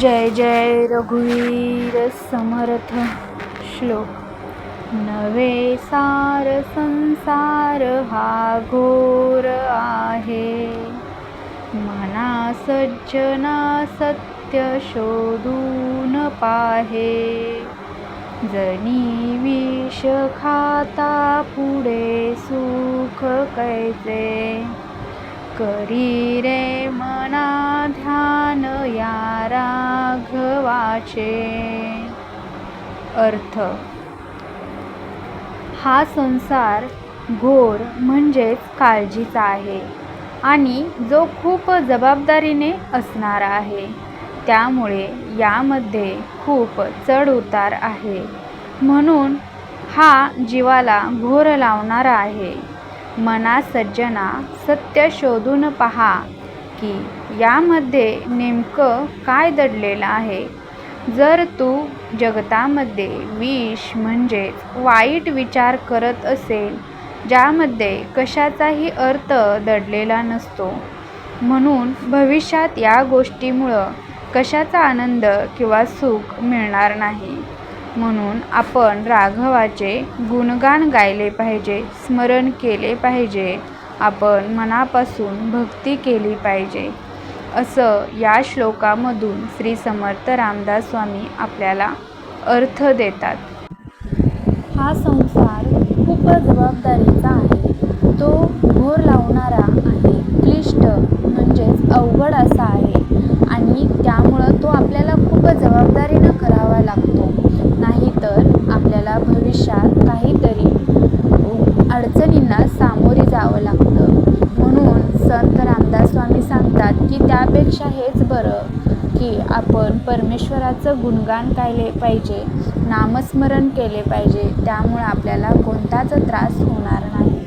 जय जय रघुवीर समर्थ श्लोक. नवे सार संसार हा घोर आहे. मना सज्जना सत्य शोधून पाहे. जनी विष खाता पुढे सुख कैसे? करी रे मना ध्यान या राघवाचे. अर्थ. हा संसार घोर म्हणजेच काळजीचा आहे आणि जो खूप जबाबदारीने असणारा आहे. त्यामुळे यामध्ये खूप चढ उतार आहे. म्हणून हा जीवाला घोर लावणारा आहे. मना सज्जना सत्य शोधून पहा की यामध्ये नेमकं काय दडलेलं आहे. जर तू जगतामध्ये विष म्हणजेच वाईट विचार करत असेल ज्यामध्ये कशाचाही अर्थ दडलेला नसतो. म्हणून भविष्यात या गोष्टीमुळं कशाचा आनंद किंवा सुख मिळणार नाही. म्हणून आपण राघवाचे गुणगान गायले पाहिजे स्मरण केले पाहिजे. आपण मनापासून भक्ती केली पाहिजे. असं या श्लोकामधून श्री समर्थ रामदास स्वामी आपल्याला अर्थ देतात. हा संसार खूपच जबाबदारीचा आहे. तो भोर लावणारा आहे. क्लिष्ट म्हणजेच अवघड असा आहे. आणि त्यामुळं तो आपल्याला खूप जबाबदारीनं करावा लागतो. काहीतरी अडचणींना सामोरे जावं लागतं. म्हणून संत रामदास स्वामी सांगतात की त्यापेक्षा हेच बरं की आपण परमेश्वराचं गुणगान गायले पाहिजे नामस्मरण केले पाहिजे त्यामुळे आपल्याला कोणताच त्रास होणार नाही.